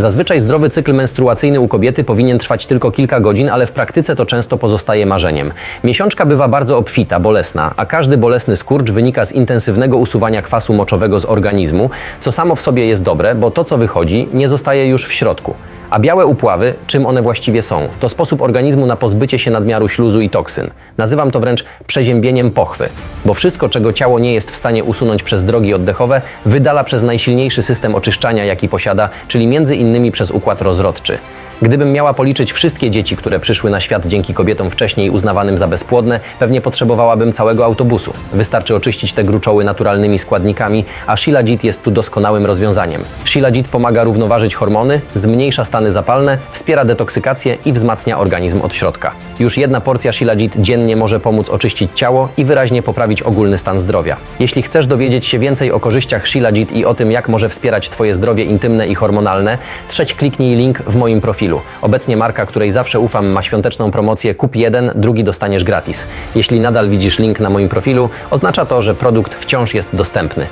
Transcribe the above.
Zazwyczaj zdrowy cykl menstruacyjny u kobiety powinien trwać tylko kilka godzin, ale w praktyce to często pozostaje marzeniem. Miesiączka bywa bardzo obfita, bolesna, a każdy bolesny skurcz wynika z intensywnego usuwania kwasu moczowego z organizmu, co samo w sobie jest dobre, bo to co wychodzi nie zostaje już w środku. A białe upławy, czym one właściwie są? To sposób organizmu na pozbycie się nadmiaru śluzu i toksyn. Nazywam to wręcz przeziębieniem pochwy, bo wszystko, czego ciało nie jest w stanie usunąć przez drogi oddechowe, wydala przez najsilniejszy system oczyszczania, jaki posiada, czyli między innymi przez układ rozrodczy. Gdybym miała policzyć wszystkie dzieci, które przyszły na świat dzięki kobietom wcześniej uznawanym za bezpłodne, pewnie potrzebowałabym całego autobusu. Wystarczy oczyścić te gruczoły naturalnymi składnikami, a Shilajit jest tu doskonałym rozwiązaniem. Shilajit pomaga równoważyć hormony, zmniejsza stany zapalne, wspiera detoksykację i wzmacnia organizm od środka. Już jedna porcja Shilajit dziennie może pomóc oczyścić ciało i wyraźnie poprawić ogólny stan zdrowia. Jeśli chcesz dowiedzieć się więcej o korzyściach Shilajit i o tym, jak może wspierać Twoje zdrowie intymne i hormonalne, trzeć kliknij link w moim profilu. Obecnie marka, której zawsze ufam, ma świąteczną promocję kup jeden, drugi dostaniesz gratis. Jeśli nadal widzisz link na moim profilu, oznacza to, że produkt wciąż jest dostępny.